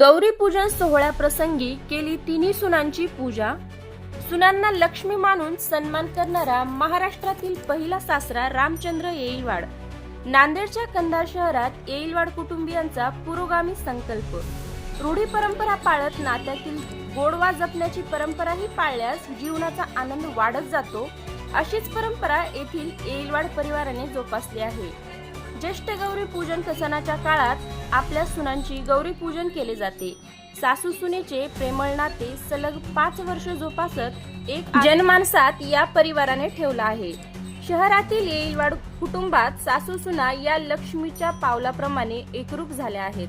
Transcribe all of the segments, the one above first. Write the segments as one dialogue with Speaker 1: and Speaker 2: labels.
Speaker 1: गौरी पूजन सोहळ्याप्रसंगी केली तिन्ही सुनांची पूजा. सुनांना लक्ष्मी मानून सन्मान करणारा महाराष्ट्रातील पहिला सासरा रामचंद्र येईलवाड. नांदेडच्या कंधार शहरात येईलवाड कुटुंबियांचा पुरोगामी संकल्प. रूढी परंपरा पाळत नात्यातील गोडवा जपण्याची परंपराही पाळल्यास जीवनाचा आनंद वाढत जातो अशीच परंपरा येथील येईलवाड परिवाराने जोपासली आहे. ज्येष्ठ गौरी पूजन सणाच्या काळात आपल्या सुनांची गौरी पूजन केले जाते. सासू सुनेचे प्रेमळ नाते सलग पाच वर्ष जोपासत एक जनमानसात या परिवाराने ठेवला आहे. शहरातील येईलवाड कुटुंबात सासू सुना या लक्ष्मीच्या पावलाप्रमाणे एकरूप झाल्या आहेत.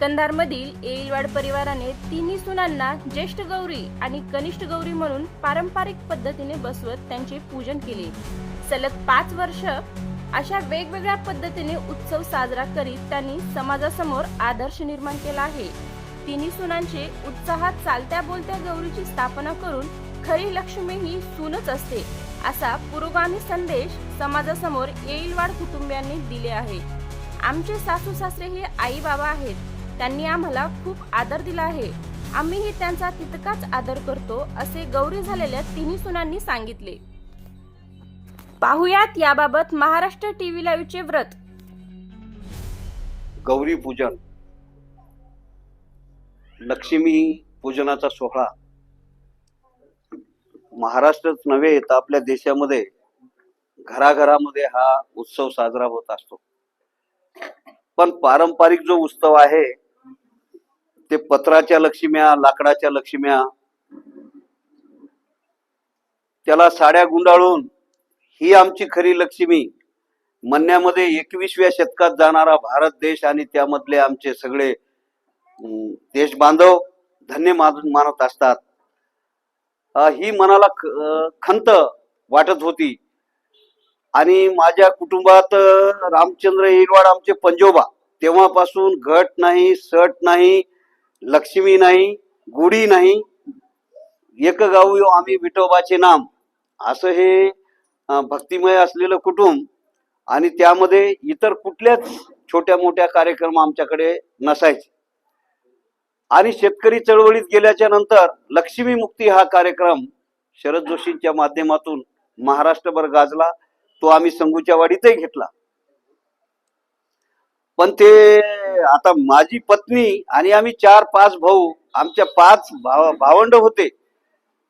Speaker 1: कंधारमधील येईलवाड परिवाराने तिन्ही सुनांना ज्येष्ठ गौरी आणि कनिष्ठ गौरी म्हणून पारंपरिक पद्धतीने बसवत त्यांचे पूजन केले. सलग पाच वर्ष अशा वेगवेगळ्या पद्धतीने उत्सव साजरा करीत त्यांनी समाजासमोर आदर्श निर्माण केला आहे. तिन्ही सुनांचे उत्साहात चालत्या बोलत्या गौरीची स्थापना करून खरी लक्ष्मी ही सूनच असते असा पुरोगामी संदेश समाजासमोर येईलवाड कुटुंबियांनी दिले आहे. आमचे सासू सासरे हे आई बाबा आहेत त्यांनी आम्हाला खूप आदर दिला आहे. आम्हीही त्यांचा तितकाच आदर करतो असे गौरी झालेल्या तिन्ही सुनांनी सांगितले. पाहुयात याबाबत महाराष्ट्र टीव्ही लाईव्हचे व्रत.
Speaker 2: गौरी पूजन. लक्ष्मी पूजनाचा सोहळा. महाराष्ट्रच नव्हे तर आपल्या देशामध्ये घराघरामध्ये हा उत्सव साजरा होत असतो. पण पारंपरिक जो उत्सव आहे ते पत्राच्या लक्ष्म्या लाकडाच्या लक्ष्म्या त्याला साड्या गुंडाळून ही आमची खरी लक्ष्मी. म्हणण्यामध्ये एकवीसव्या शतकात जाणारा भारत देश आणि त्यामधले आमचे सगळे देश बांधव धन्य मान- मानत असतात. ही मनाला ख- खंत वाटत होती. आणि माझ्या कुटुंबात रामचंद्र येरवाड आमचे पंजोबा. तेव्हापासून घट नाही सट नाही लक्ष्मी नाही गुढी नाही. एक गाऊ आम्ही विठोबाचे नाम. असं हे भक्तिमय असलेलं कुटुंब आणि त्यामध्ये इतर कुठल्याच छोट्या मोठ्या कार्यक्रम आमच्याकडे नसायचे. आणि शेतकरी चळवळीत गेल्याच्यानंतर लक्ष्मी मुक्ती हा कार्यक्रम शरद जोशींच्या माध्यमातून महाराष्ट्रभर गाजला. तो आम्ही संगूच्या वाडीतही घेतला. पण ते आता माझी पत्नी आणि आम्ही चार पाच भाऊ आमच्या पाच भाव भावंड होते.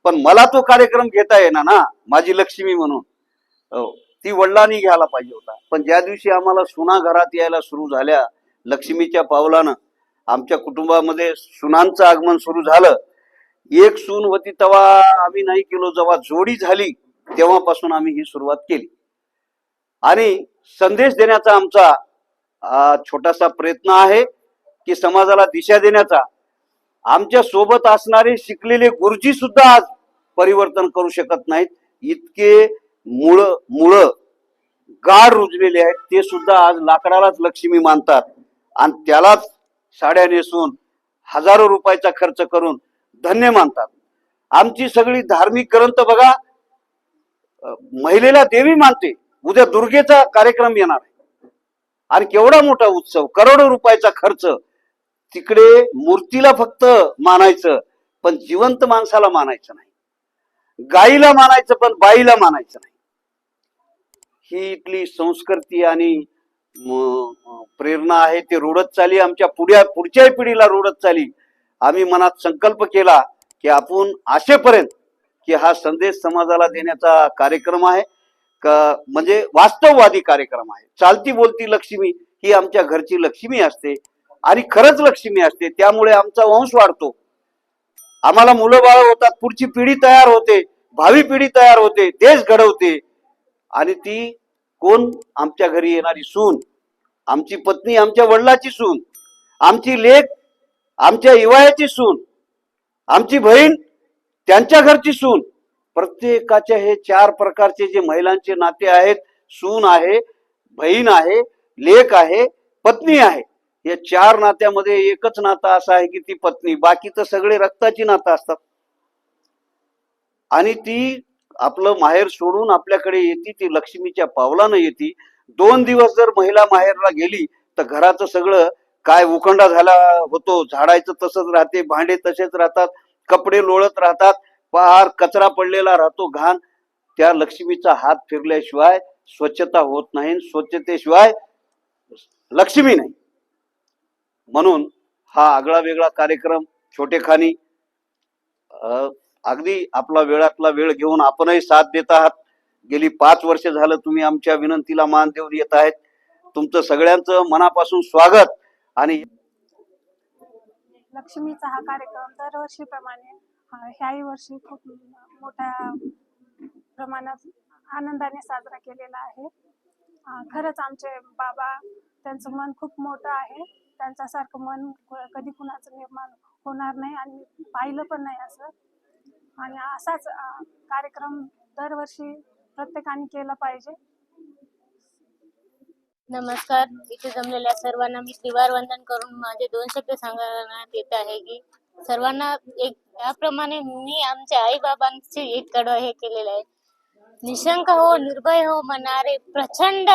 Speaker 2: पण मला तो कार्यक्रम घेता येणार ना माझी लक्ष्मी म्हणून. हो. ती वडिलांनी घ्यायला पाहिजे होता. पण ज्या दिवशी आम्हाला सुना घरात यायला सुरू झाल्या लक्ष्मीच्या पावलानं आमच्या कुटुंबामध्ये सुनांचं आगमन सुरू झालं. एक सून होती तेव्हा आम्ही नाही केलो. जेव्हा जोडी झाली तेव्हापासून आम्ही ही सुरुवात केली. आणि संदेश देण्याचा आमचा छोटासा प्रयत्न आहे की समाजाला दिशा देण्याचा. आमच्यासोबत असणारे शिकलेले गुरुजी सुद्धा आज परिवर्तन करू शकत नाहीत. इतके मुळ मुळ गाड रुजलेले आहेत. ते सुद्धा आज लाकडालाच लक्ष्मी मानतात. आणि त्यालाच साड्या नेसून हजारो रुपयाचा खर्च करून धन्य मानतात. आमची सगळी धार्मिक ग्रंथ बघा महिलेला देवी मानते. उद्या दुर्गेचा कार्यक्रम येणार आहे. आणि केवढा मोठा उत्सव करोडो रुपयाचा खर्च. तिकडे मूर्तीला फक्त मानायचं पण जिवंत माणसाला मानायचं नाही. गाईला मानायचं पण बाईला मानायचं नाही. ही इथली संस्कृती आणि प्रेरणा आहे ती रोडत चाली. आमच्या पुढ्या पुढच्याही पिढीला रोडत चाली. आम्ही मनात संकल्प केला की आपण असेपर्यंत की हा संदेश समाजाला देण्याचा कार्यक्रम आहे. का म्हणजे वास्तववादी कार्यक्रम आहे. चालती बोलती लक्ष्मी ही आमच्या घरची लक्ष्मी असते आणि खरंच लक्ष्मी असते. त्यामुळे आमचा वंश वाढतो. आम्हाला मुलं बाळ होतात. पुढची पिढी तयार होते. भावी पिढी तयार होते. देश घडवते. आणि ती कोण? आमच्या घरी येणारी सून. आमची पत्नी आमच्या वडिलाची सून. आमची लेख आमच्या इवायाची सून. आमची बहीण त्यांच्या घरची सून. प्रत्येकाच्या हे चार प्रकारचे जे महिलांचे नाते आहेत सून आहे बहीण आहे लेख आहे पत्नी आहे. या चार नात्यामध्ये एकच नातं असं आहे की ती पत्नी. बाकी तर सगळे रक्ताची नातं असतात. आणि ती आपलं माहेर सोडून आपल्याकडे येते ती लक्ष्मीच्या पावलानं येते. दोन दिवस जर महिला माहेरला गेली तर घराचं सगळं काय उखंडा झाला होतो झाडायचं तसंच राहते भांडे तसेच राहतात कपडे लोळत राहतात पार कचरा पडलेला राहतो घाण. त्या लक्ष्मीचा हात फिरल्याशिवाय स्वच्छता होत नाही स्वच्छतेशिवाय लक्ष्मी नाही. म्हणून हा आगळा वेगळा कार्यक्रम छोटेखानी अगदी आपला वेळातला वेळ घेऊन आपणही साथ देत आहात. गेली पाच वर्ष झालं तुम्ही आमच्या विनंतीला मान देऊन येत आहेत. तुमचं सगळ्यांचं मनापासून स्वागत आणि
Speaker 3: लक्ष्मीचा हा कार्यक्रम दरवर्षीप्रमाणे ह्याही वर्षी खूप मोठ्या प्रमाणात आनंदाने साजरा केलेला आहे. खरंच आमचे बाबा त्यांचं मन खूप मोठं आहे. त्यांच्यासारखं मन क- कधी कुणाचं निर्माण होणार नाही आणि पाहिलं पण नाही असं. आणि असाच कार्यक्रम दरवर्षी प्रत्येकाने केला पाहिजे.
Speaker 4: नमस्कार. इथे जमलेल्या सर्वांना मी त्रिवार वंदन करून माझे दोन शब्द सांगण्यात येत आहे की सर्वांना एक त्याप्रमाणे मी आमच्या आई बाबांचे एक कडव हे केलेलं आहे. निशंक हो निर्भय हो म्हणारे प्रचंड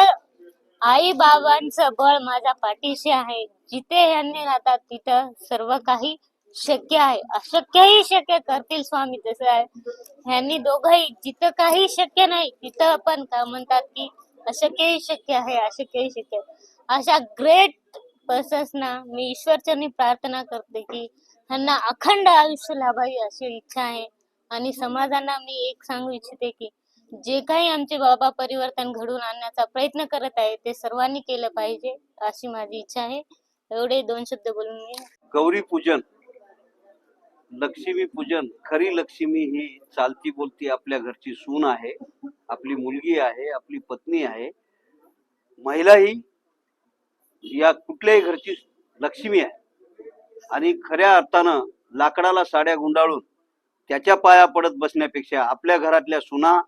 Speaker 4: आई बाबांचं बळ माझ्या पाठीशी आहे. जिथे यांनी राहतात तिथं सर्व काही शक्य आहे. अशक्यही शक्य करतील स्वामी तसं आहे. ह्यांनी दोघंही जिथं काही शक्य नाही तिथं पण का म्हणतात की अशक्यही शक्य आहे अशक्यही शक्य आहे. अशा ग्रेट पर्सन्सना मी ईश्वरचरणी प्रार्थना करते की ह्यांना अखंड आयुष्य लाभावी अशी इच्छा आहे. आणि समाजांना मी एक सांगू इच्छिते की जे काही आमचे बाबा परिवर्तन घडवून आणण्याचा प्रयत्न करत आहे ते सर्वांनी केलं पाहिजे अशी माझी इच्छा आहे. एवढे दोन शब्द बोलून मी
Speaker 2: गौरी पूजन लक्ष्मी पूजन खरी लक्ष्मी ही चालती बोलती आपल्या घरची सून आहे आपली मुलगी आहे आपली पत्नी आहे. महिला ही या कुठल्याही घरची लक्ष्मी आहे. आणि खऱ्या अर्थानं लाकडाला साड्या गुंडाळून त्याच्या पाया पडत बसण्यापेक्षा आपल्या घरातल्या सुना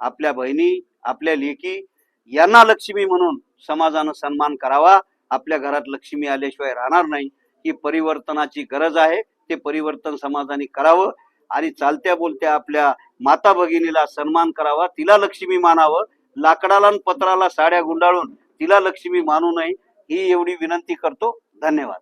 Speaker 2: आपल्या बहिणी आपल्या लेकी यांना लक्ष्मी म्हणून समाजानं सन्मान करावा. आपल्या घरात लक्ष्मी आल्याशिवाय राहणार नाही. ही परिवर्तनाची गरज आहे. ते परिवर्तन समाजाने करावं आणि चालत्या बोलत्या आपल्या माता भगिनीला सन्मान करावा तिला लक्ष्मी मानावं लाकडाला पत्राला साड्या गुंडाळून तिला लक्ष्मी मानू नये ही एवढी विनंती करतो. धन्यवाद.